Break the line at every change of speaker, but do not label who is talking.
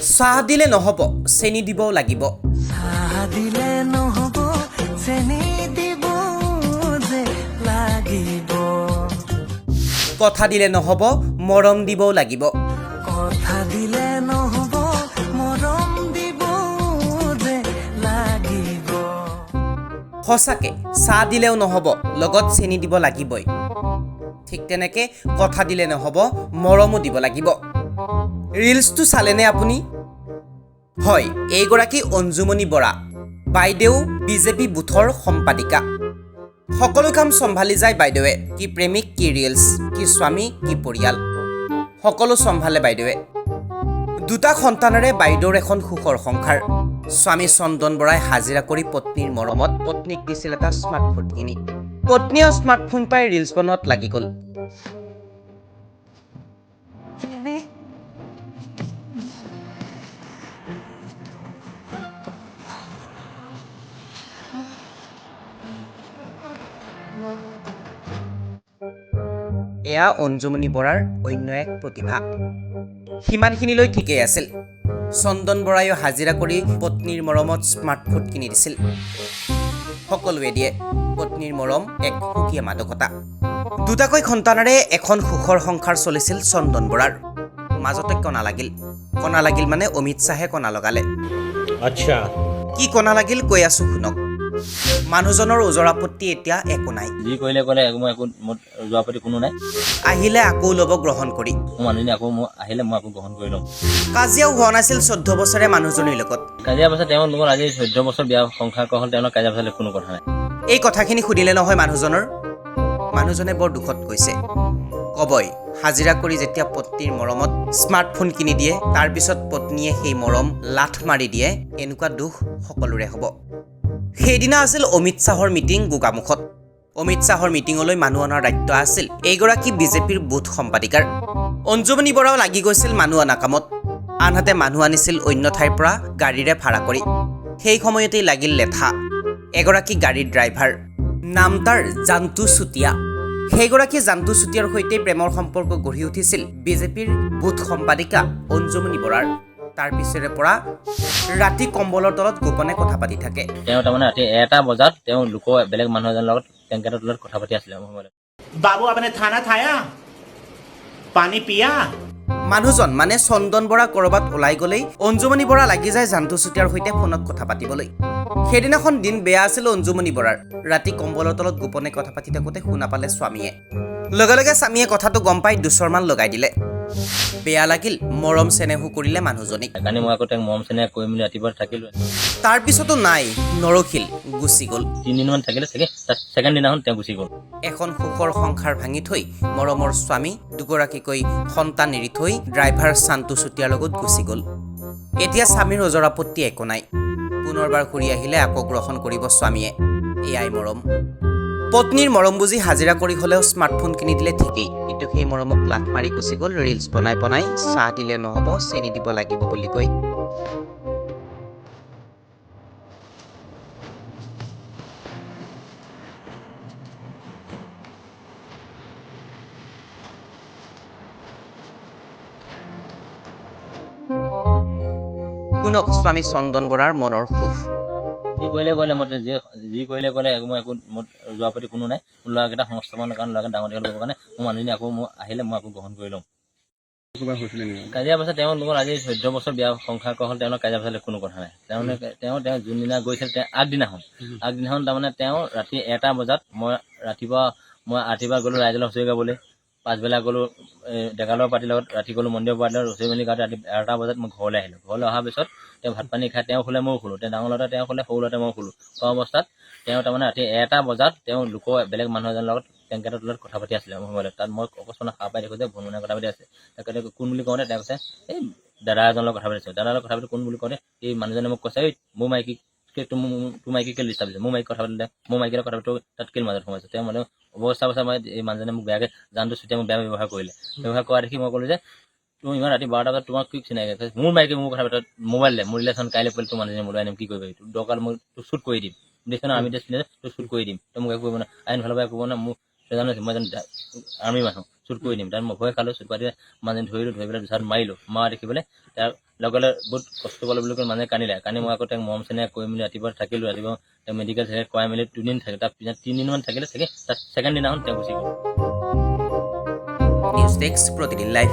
চাহ দিলে নহ'ব চেনি দিবও লাগিব।
চাহ দিলে নহ'ব চেনি দিব যে লাগিব।
কথা দিলে নহ'ব মৰম দিবও লাগিব।
কথা দিলে নহ'ব মৰম দিব লাগিব।
সঁচাকে চাহ দিলেও নহ'ব লগত চেনি দিব লাগিবই। ঠিক তেনেকে কথা দিলে নহ'ব মৰমো দিব লাগিব। ৰিলচটো চালেনে আপুনি? হয় এইগৰাকী অঞ্জুমণি বৰা বাইদেউ বিজেপি বুথৰ সম্পাদিকা। সকলো কাম চম্ভালি যায় বাইদেৱে কি প্ৰেমিক কি ৰিলচ কি স্বামী কি পৰিয়াল। সকলো চম্ভালে বাইদেৱে দুটা সন্তানেৰে বাইদেউৰ এখন সুখৰ সংসাৰ। স্বামী চন্দন বৰাই হাজিৰা কৰি পত্নীৰ মৰমত পত্নীক দিছিল এটা স্মাৰ্টফোন কিনি। পত্নীয়ে স্মাৰ্টফোন পাই ৰিলচ বনোৱাত লাগি গ'ল। এয়া অঞ্জুমণি বৰাৰ অন্য এক প্ৰতিভা। সিমানখিনিলৈ ঠিকেই আছিল। চন্দন বৰায়ো হাজিৰা কৰি পত্নীৰ মৰমত স্মাৰ্টফোন কিনি দিছিল। সকলোৱে দিয়ে পত্নীৰ মৰম এক সুকীয়া মাদকতা। দুটাকৈ সন্তানেৰে এখন সুখৰ সংসাৰ চলিছিল চন্দন বৰাৰ। মাজতে কণা লাগিল। কণা লাগিল মানে অমিত শ্বাহে কণা লগালে।
আচ্ছা।
কি কণা লাগিল কৈ আছো শুনক। মানুহজনৰ ওজৰ আপত্তি এতিয়া একো নাই।
যি কৰিলে কৰিলে একো মই একো মোৰ যোৱা পাতি কোনো নাই।
আহিলে আকৌ ল'ব গ্ৰহণ কৰি।
মোৰ মানুহজনী আকৌ মই আহিলে মই আকৌ গ্ৰহণ কৰি ল'ম।
কাজিয়াও হোৱা নাছিল চৈধ্য বছৰে মানুহজনীৰ লগত।
কাজিয়া পাছত তেওঁ লগত আজি চৈধ্য বছৰ বিয়া সংসাৰ কৰা হ'ল তেওঁলোক কাজিয়া পাছত কোনো কথা নাই।
এই কথাখিনি সুধিলে নহয় মানুহজনৰ? মানুহজনে বৰ দুখত কৈছে কবই হাজিৰা কৰি যেতিয়া পত্নীৰ মৰমত স্মাৰ্টফোন কিনি দিয়ে তাৰপিছত পত্নীয়ে সেই মৰম লাথ মাৰি দিয়ে এনেকুৱা দুখ সকলোৰে হ'ব। সেইদিনা আছিল অমিত শ্বাহৰ মিটিং গোগামুখত। অমিত শ্বাহৰ মিটিঙলৈ মানুহ অনাৰ দায়িত্ব আছিল এইগৰাকী বিজেপিৰ বুথ সম্পাদিকাৰ। অঞ্জুমণি বৰাও লাগি গৈছিল মানুহ অনা কামত। আনহাতে মানুহ আনিছিল অন্য ঠাইৰ পৰা গাড়ীৰে ভাড়া কৰি। সেই সময়তেই লাগিল লেঠা। এগৰাকী গাড়ীৰ ড্ৰাইভাৰ। নাম তাৰ জান্তু চুতীয়া। সেইগৰাকী জান্তু চুতীয়াৰ সৈতে প্ৰেমৰ সম্পৰ্ক গঢ়ি উঠিছিল বিজেপিৰ বুথ সম্পাদিকা অঞ্জুমণি বৰাৰ। তাৰ পিছৰে পৰা ৰাতি কম্বলৰ তলত গোপনে কথা পাতি থাকে।
তেওঁ তাৰমানে ৰাতি এটা বজাত তেওঁ লোকৰ বেলেগ মানুহ এজনৰ লগত টেংকেটৰ তলত কথা পাতি আছিলে।
বাবু আপুনি থানা থায়া পানী পিয়া?
মানুহজন মানে চন্দন বৰা ক'ৰবাত ওলাই গ'লেই অঞ্জুমণি বৰা লাগি যায় জান্তু চুতীয়াৰ সৈতে ফোনত কথা পাতিবলৈ। সেইদিনাখন দিন বেয়া আছিল অঞ্জুমণি বৰাৰ। ৰাতি কম্বলৰ তলত গোপনে কথা পাতি থাকোঁতে শুনা পালে স্বামীয়ে। লগে লগে স্বামীয়ে কথাটো গম পাই দুচৰমান লগাই দিলে। বেয়া লাগিল মৰম চেনেহো কৰিলে মানুহজনীক।
মই আকৌ মৰম চেনেহ কৰি মেলি ৰাতিপুৱা থাকিলোঁ।
তাৰপিছতো নাই নৰখিল গুচি গ'ল।
তিনিদিনমান থাকিলে চাগে তাৰ ছেকেণ্ড দিনাখন তেওঁ গুচি গ'ল।
এখন সুখৰ সংসাৰ ভাঙি থৈ মৰমৰ স্বামী দুগৰাকীকৈ সন্তান এৰি থৈ ড্ৰাইভাৰ চান্তু চুতীয়াৰ লগত গুচি গ'ল। এতিয়া স্বামীৰ ওজৰ আপত্তি একো নাই। পুনৰবাৰ ঘূৰি আহিলে আকৌ গ্ৰহণ কৰিব স্বামীয়ে। এয়াই মৰম। পত্নীৰ মৰম বুজি হাজিৰা কৰি হ'লেও স্মাৰ্টফোন কিনি দিলে ঠিকেই। কিন্তু সেই মৰমক লাট মাৰি গুচি গ'ল ৰিলচ বনাই বনাই চাহ দিলে নহ'ব চেনি দিব লাগিব বুলি কৈ। শুনক স্বামী চন্দন বৰাৰ মনৰ সুখ।
যি কৰিলে কৰিলে মই যি যি কৰিলে কৰিলে একো মই একো মোৰ যোৱা পাতি কোনো নাই। মোৰ ল'ৰাকেইটা সংস্থাপনৰ কাৰণে ল'ৰাকেইটা ডাঙৰ দীঘল কাৰণে মোৰ মানুহজনী আকৌ মই আহিলে মই আকৌ গ্ৰহণ কৰি ল'ম। কাজিয়া পাছত তেওঁ লগত আজি চৈধ্য বছৰ বিয়া সংসাৰ কৰা হ'ল তেওঁলোক কাজিয়া পাছত কোনো কথা নাই। তেওঁলোকে তেওঁ তেওঁ যোনদিনা গৈছিল তেওঁ আগদিনাখন। আগদিনাখন তাৰমানে তেওঁ ৰাতি এটা বজাত মই ৰাতিপুৱা মই ৰাতিপুৱা গ'লোঁ ৰাইজলৈ হুঁচৰি গাবলৈ। পাছবেলা গ'লোঁ ডেকালৰ পাৰ্টিৰ লগত ৰাতি গ'লোঁ মন্দিৰৰ পাৰ্টিৰ লগত হুঁচৰি মেলি গাওঁতে ৰাতি এঘাৰটা বজাত মই ঘৰলৈ আহিলোঁ। ঘৰলৈ অহাৰ পিছত তেওঁ ভাত পানী খাই তেওঁ শুলে ময়ো শুলোঁ। তেওঁ ডাঙৰ ল'ৰাটোৱে তেওঁ শুলে সৰু ল'ৰাটোৱে মই শুলোঁ। খোৱা অৱস্থাত তেওঁ তাৰমানে ৰাতি এটা বজাত তেওঁ লোকৰ বেলেগ মানুহ এজনৰ লগত টেংকেটৰ তলত কথা পাতি আছিলে। মোবাইলত তাত মই অকস্মাত সাৰ পাই দেখোঁ যে ভ্ৰমণে কথা পাতি আছে। তেখেতে কোন বুলি কওঁতে? তেওঁ কৈছে এই দাদা এজনৰ লগত কথা পাতিছোঁ দাদাৰ লগত কথা পাতি কোন বুলি কওঁতে? এই মানুহজনে মোক কৈছে এই মোৰ মাইকী মাইকী কেলে ডিষ্টাৰ্ব দিছে মোৰ মাইকী কথা পাতিলে মোৰ মাইকীৰ লগত কথা পাতি তাত কেলে মাজত সোমাইছে তেওঁ মানে অৱস্থা অৱস্থা মই এই মানুহজনে মোক বেয়াকৈ জানটো চুটিয়াই মোক বেয়া ব্যৱহাৰ কৰিলে ব্যৱহাৰ কৰা দেখি মই ক'লোঁ যে তুমি ইমান ৰাতি বাৰটা বজাত তোমাক কি চিনাকি আছে মোৰ মাইকী মোৰ কথা পাতত মোবাইল দে মোৰ ৰিলেশ্যন কাইলৈ পৰিলে তোৰ মানুহজনী মোবাইল আনিম কি কৰিবি তোৰ দৰকাৰ মই তোক শ্বুট কৰি দিম দেখিছ না আমি পিন্ধে তোক শ্বুট কৰি দিম তই মোক একো কৰিব না আইন ভালৰ পৰা একো কৰিব না মোৰ তই জানো মই জানো আৰ্মি মানুহ চুট কৰি দিম। তাৰ মই খালোঁ চুট কৰি মানুহে ধৰিলোঁ, ধৰি পেলাই দুচাত মাৰিলোঁ। মাৰ দেখি পেলাই তাৰ লগে লগে বহুত কষ্ট পালোঁ বুলি কৈ মানুহে কান্দিলে। কান্দি মই আকৌ তেওঁক মৰম চেনেহ কৰি মেলি ৰাতিপুৱা থাকিলোঁ, ৰাতিপুৱা তেওঁ মেডিকেল চেক কৰাই মেলি দুদিন থাকে তাৰ পিছত তিনিদিনমান থাকিলে, থাকে তাত ছেকেণ্ড দিনাখন তেওঁ গুচি গ'ল।
নিউজ প্ৰতিদিন লাইভ